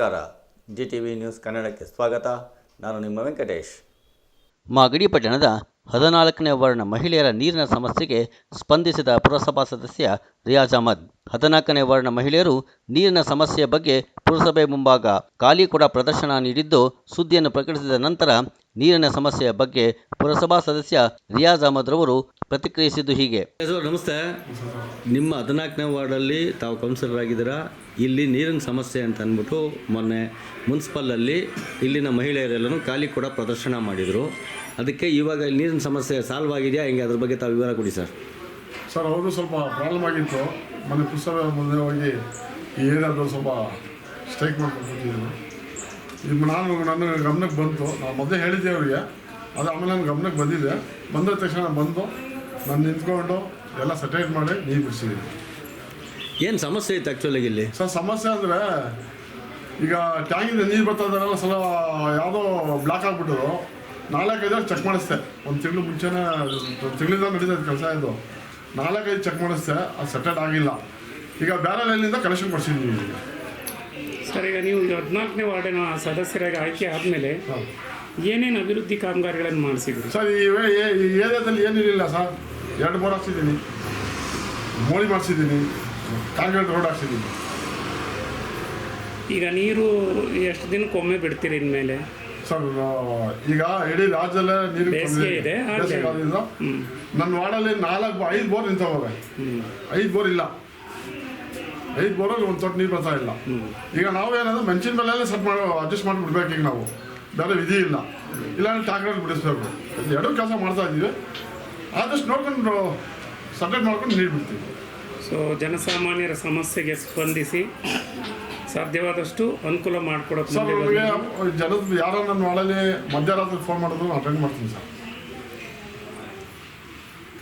ನಮಸ್ಕಾರ. G T V news ಕನ್ನಡಕ್ಕೆ ಸ್ವಾಗತ. ನಾನು ನಿಮ್ಮ ವೆಂಕಟೇಶ್. ಮಾಗಡಿ ಪಟ್ಟಣದ ಹದಿನಾಲ್ಕನೇ ವಾರ್ಡ್ನ ಮಹಿಳೆಯರ ನೀರಿನ ಸಮಸ್ಯೆಗೆ ಸ್ಪಂದಿಸಿದ ಪುರಸಭಾ ಸದಸ್ಯ ರಿಯಾಜ್ ಅಹಮದ್. ಹದಿನಾಲ್ಕನೇ ವಾರ್ಡ್ನ ಮಹಿಳೆಯರು ನೀರಿನ ಸಮಸ್ಯೆಯ ಬಗ್ಗೆ ಪುರಸಭೆ ಮುಂಭಾಗ ಖಾಲಿ ಕೊಡ ಪ್ರದರ್ಶನ ನೀಡಿದ್ದು ಸುದ್ದಿಯನ್ನು ಪ್ರಕಟಿಸಿದ ನಂತರ ನೀರಿನ ಸಮಸ್ಯೆಯ ಬಗ್ಗೆ ಪುರಸಭಾ ಸದಸ್ಯ ರಿಯಾಜ್ ಅಹಮದ್ ರವರು ಪ್ರತಿಕ್ರಿಯಿಸಿದ್ದು ಹೀಗೆ. ನಮಸ್ತೆ. ನಿಮ್ಮ ಹದಿನಾಲ್ಕನೇ ವಾರ್ಡಲ್ಲಿ ತಾವು ಕೌನ್ಸಿಲರ್ ಆಗಿದ್ದೀರಾ? ಇಲ್ಲಿ ನೀರಿನ ಸಮಸ್ಯೆ ಅಂತ ಅಂದ್ಬಿಟ್ಟು ಮೊನ್ನೆ ಮುನ್ಸಿಪಲಲ್ಲಿ ಇಲ್ಲಿನ ಮಹಿಳೆಯರೆಲ್ಲರೂ ಖಾಲಿ ಕೂಡ ಪ್ರದರ್ಶನ ಮಾಡಿದರು. ಅದಕ್ಕೆ ಇವಾಗ ನೀರಿನ ಸಮಸ್ಯೆ ಸಾಲ್ವ್ ಆಗಿದೆಯಾ? ಹೆಂಗೆ? ಅದ್ರ ಬಗ್ಗೆ ತಾವು ವಿವರ ಕೊಡಿ ಸರ್. ಸರ್ ಹೌದು ಸ್ವಲ್ಪ ಪ್ರಾಬ್ಲಮ್ ಆಗಿತ್ತು. ಮೊನ್ನೆ ಪುಸ್ತಕ ಮುಂದೆ ಹೋಗಿ ಏರಿಯಾದ ಸ್ವಲ್ಪ ಸ್ಟ್ರೈಕ್ ಮಾಡ್ಕೊಂಡು ಈಗ ನಾನು ನನ್ನ ಗಮನಕ್ಕೆ ಬಂತು. ನಾನು ಮೊದಲೇ ಹೇಳಿದ್ದೆ ಅವರಿಗೆ. ಅದು ಆಮೇಲೆ ನನ್ನ ಗಮನಕ್ಕೆ ಬಂದಿದೆ. ಬಂದ ತಕ್ಷಣ ಬಂದು ನಾನು ನಿಂತ್ಕೊಂಡು ಎಲ್ಲ ಸೆಟೈಟ್ ಮಾಡಿ ನೀರು ಬಿಡಿಸಿದ್ದೀನಿ ಏನು ಸಮಸ್ಯೆ ಇತ್ತು ಆ್ಯಕ್ಚುಲಾಗಿ ಇಲ್ಲಿ? ಸರ್ ಸಮಸ್ಯೆ ಅಂದರೆ ಈಗ ಟ್ಯಾಂಕಿಂದ ನೀರು ಬರ್ತಾ ಇದ್ದಾರಲ್ಲ ಸಲ ಯಾವುದೋ ಬ್ಲಾಕ್ ಆಗಿಬಿಟ್ಟರು ನಾಲ್ಕೈದು ಚೆಕ್ ಮಾಡಿಸ್ದೆ. ಒಂದು ತಿಂಗಳು ಮುಂಚೆನೇ ತಿಂಗಳಿಂದ ನಡೀತದೆ ಕೆಲಸ ಇದು. ನಾಲ್ಕೈದು ಚೆಕ್ ಮಾಡಿಸ್ದೆ. ಅದು ಸೆಟೆಡ್ ಆಗಿಲ್ಲ. ಈಗ ಬೇರೆ ಲೈನಿಂದ ಕನೆಕ್ಷನ್ ಕೊಡ್ಸಿದ್ದೀನಿ. ಸರ್ ಈಗ ನೀವು ಹದಿನಾಲ್ಕನೇ ವಾರ್ಡಿನ ಸದಸ್ಯರಾಗಿ ಆಯ್ಕೆ ಆದಮೇಲೆ. ಏನೇನು ಅಭಿವೃದ್ಧಿ ಕಾಮಗಾರಿಗಳನ್ನು ಮಾಡಿಸಿದ್ರು? ಸರ್ ಈ ವೇ- ಈ- ಈ ಏರಿಯಾದಲ್ಲಿ ಏನಿರಲಿಲ್ಲ ಸರ್. ಎರಡು ಬೋರ್ ಹಾಕ್ಸಿದ್ದೀನಿ. ಮೋಳಿ ಮಾಡಿಸಿದ್ದೀನಿ. ಕಾಂಕ್ರೀಟ್ ರೋಡ್ ಹಾಕ್ಸಿದ್ದೀನಿ. ಈಗ ನೀರು ಎಷ್ಟು ದಿನಕ್ಕೊಮ್ಮೆ ಬಿಡ್ತೀರಿ ಇನ್ಮೇಲೆ? ಸರ್ ಈಗ ಇಡೀ ರಾಜ್ಯದಲ್ಲೇ ನೀರು ಬೇಸಿಗೆ ಇದೆ, ಹಾಗೆ. ನನ್ನ ವಾರ್ಡಲ್ಲಿ ನಾಲ್ಕು ಐದು ಬೋರ್ ನಿಂತವಾಗ ಐದು ಬೋರ್ ಇಲ್ಲ. ಐದು ಬೋರಲ್ಲಿ ಒಂದು ತೊಟ್ಟು ನೀರು ಬರ್ತಾ ಇಲ್ಲ. ಈಗ ನಾವು ಏನಂದ್ರೆ ಮೆಣಸಿನ ಬೆಲೆಯಲ್ಲೇ ಸೆಟ್ ಮಾಡಿ ಅಡ್ಜಸ್ಟ್ ಮಾಡಿಬಿಡ್ಬೇಕು ಈಗ ನಾವು. ಬೇರೆ ವಿಧಿ ಇಲ್ಲ. ಇಲ್ಲಾಂದ್ರೆ ಟ್ಯಾಂಕರಲ್ಲಿ ಬಿಡಿಸ್ಬೇಕು. ಎರಡೂ ಎರಡು ಕೆಲಸ ಮಾಡ್ತಾ ಇದ್ದೀವಿ. ಆದಷ್ಟು ನೋಡ್ಕೊಂಡು ಸಪ್ರೇಟ್ ಮಾಡ್ಕೊಂಡು ನೀರು ಬಿಡ್ತೀವಿ. ಸೊ ಜನಸಾಮಾನ್ಯರ ಸಮಸ್ಯೆಗೆ ಸ್ಪಂದಿಸಿ ಸಾಧ್ಯವಾದಷ್ಟು ಅನುಕೂಲ ಮಾಡಿಕೊಡೋಕೆ ಸರ್ ನಮಗೆ ಜನದ ಯಾರೋ ನನ್ನ ವಾರ್ಡಲ್ಲಿ ಮಧ್ಯರಾತ್ರಿ ಫೋನ್ ಮಾಡಿದ್ರು ಅಟೆಂಡ್ ಮಾಡ್ತೀನಿ ಸರ್.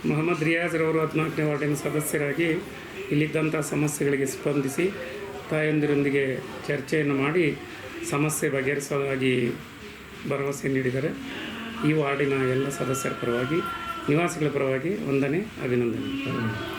ಮೊಹಮ್ಮದ್ ರಿಯಾಜ್ರವರು ಹದಿನಾಲ್ಕನೇ ವಾರ್ಡಿನ ಸದಸ್ಯರಾಗಿ ಇಲ್ಲಿದ್ದಂಥ ಸಮಸ್ಯೆಗಳಿಗೆ ಸ್ಪಂದಿಸಿ ತಾಯಂದಿರೊಂದಿಗೆ ಚರ್ಚೆಯನ್ನು ಮಾಡಿ ಸಮಸ್ಯೆ ಬಗೆಹರಿಸೋದಾಗಿ ಭರವಸೆ ನೀಡಿದ್ದಾರೆ. ಈ ವಾರ್ಡಿನ ಎಲ್ಲ ಸದಸ್ಯರ ಪರವಾಗಿ, ನಿವಾಸಿಗಳ ಪರವಾಗಿ ವಂದನೆ ಅಭಿನಂದನೆ.